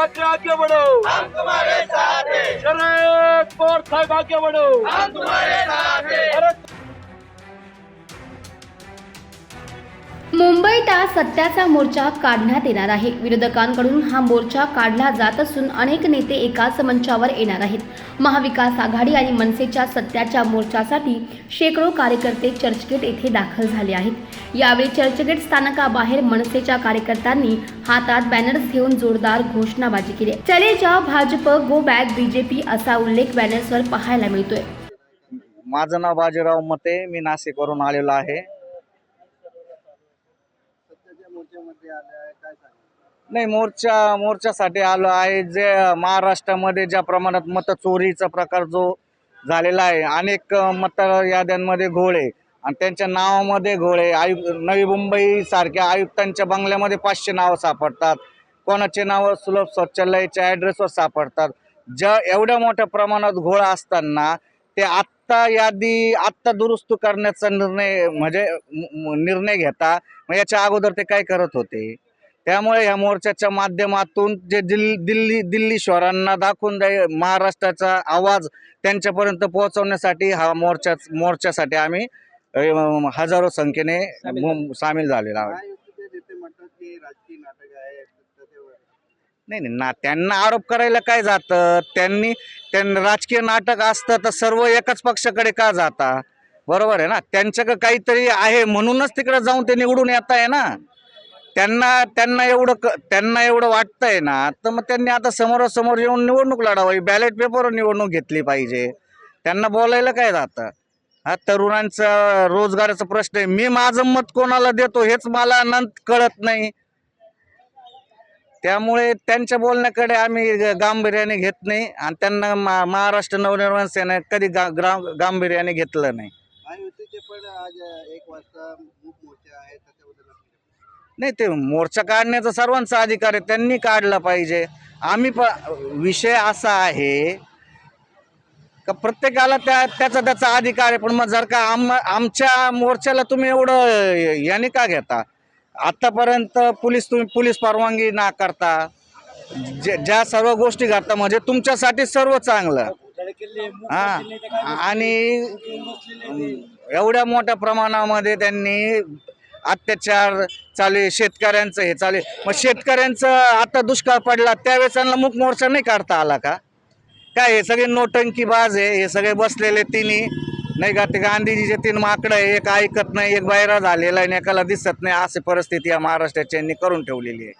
ठाकरे आगे बढ़ो हम तुम्हारे साथ हैं. शरद पवार साहेब आगे बढ़ो हम तुम्हारे साथ हैं. मुंबईत आज सत्याचा मोर्चा काढण्यात येणार आहे. विरोधकांकडून हा मोर्चा काढला जात असून अनेक नेते एकाच मंचावर येणार आहेत. महाविकास आघाडी आणि मनसेच्या सत्याच्या मोर्चासाठी शेकडो कार्यकर्ते चर्चगेट येथे दाखल झाले आहेत. यावेळी चर्चगेट स्थानकाबाहेर मनसेच्या कार्यकर्त्यांनी हातात बॅनर्स घेऊन जोरदार घोषणाबाजी केली. चले जा भाजप गो बॅक बीजेपी असा उल्लेख बॅनर्सवर पाहायला मिळतोय. माझं नाव बाजीराव मते. मी नाशिकवरून आलेलो आहे. नाही मोर्चा मोर्चासाठी आलो आहे. जे महाराष्ट्रामध्ये ज्या प्रमाणात मत चोरीचा प्रकार जो झालेला आहे अनेक मत याद्यांमध्ये घोळे. आणि त्यांच्या नावामध्ये घोळे. आयुक्त नवी मुंबई सारख्या आयुक्तांच्या बंगल्यामध्ये पाचशे नावं सापडतात. कोणाचे नावं सुलभ शौचालयाच्या ॲड्रेसवर सापडतात. ज्या एवढ्या मोठ्या प्रमाणात घोळा असताना ते आत्ता यादी आत्ता दुरुस्त करण्याचा निर्णय म्हणजे निर्णय घेता मग याच्या अगोदर ते काय करत होते? त्यामुळे ह्या मोर्चाच्या माध्यमातून जे दिल्ली दिल्ली दिल्ली शहरांना दाखवून द्याय महाराष्ट्राचा आवाज त्यांच्यापर्यंत पोहोचवण्यासाठी हा मोर्चा मोर्चासाठी आम्ही हजारो संख्येने सामील झालेला आहोत. नाही नाही ना त्यांना आरोप करायला काय जातं? त्यांनी त्यांना राजकीय नाटक असतं तर सर्व एकाच पक्षाकडे का जाता? बरोबर आहे ना? त्यांच्याकडे काहीतरी आहे म्हणूनच तिकडे जाऊन ते निवडून येत आहे ना? त्यांना त्यांना एवढं क त्यांना एवढं वाटतंय ना? तर मग त्यांनी आता समोरासमोर येऊन निवडणूक लढावी बॅलेट पेपरवर निवडणूक घेतली पाहिजे. त्यांना बोलायला काय जातं? हा तरुणांचा रोजगाराचा प्रश्न आहे. मी माझं मत कोणाला देतो हेच मला नंत कळत नाही. त्यामुळे त्यांच्या बोलण्याकडे आम्ही गांभीर्याने घेत नाही आणि त्यांना मा- महाराष्ट्र नवनिर्माण सेना कधी गा ग्रा- गांभीर्याने घेतलं नाही. नाही ते मोर्चा काढण्याचा सर्वांचा अधिकार आहे त्यांनी काढला पाहिजे. आम्ही प विषय असा आहे का प्रत्येकाला त्या त्याचा त्याचा अधिकार आहे पण मग जर का आम आमच्या मोर्चाला तुम्ही एवढं याने का घेता? आत्तापर्यंत पोलीस तुम्ही पोलीस परवानगी नाकारता करता ज्या सर्व गोष्टी करता म्हणजे तुमच्यासाठी सर्व चांगलं. हां. आणि एवढ्या मोठ्या प्रमाणामध्ये त्यांनी अत्याचार चालू शेतकऱ्यांचं हे चालू मग शेतकऱ्यांचं आता दुष्काळ पडला त्यावेळेस त्यांना मुख मोर्चा नाही काढता आला का? काय हे सगळे नोटंकी बाज आहे हे सगळे बसलेले तिन्ही. नाही का ते गांधीजीचे तीन माकडं आहे एक ऐकत नाही एक बाहेर झालेला आहे आणि एकाला दिसत नाही अशी परिस्थिती या महाराष्ट्राच्यांनी करून ठेवलेली आहे.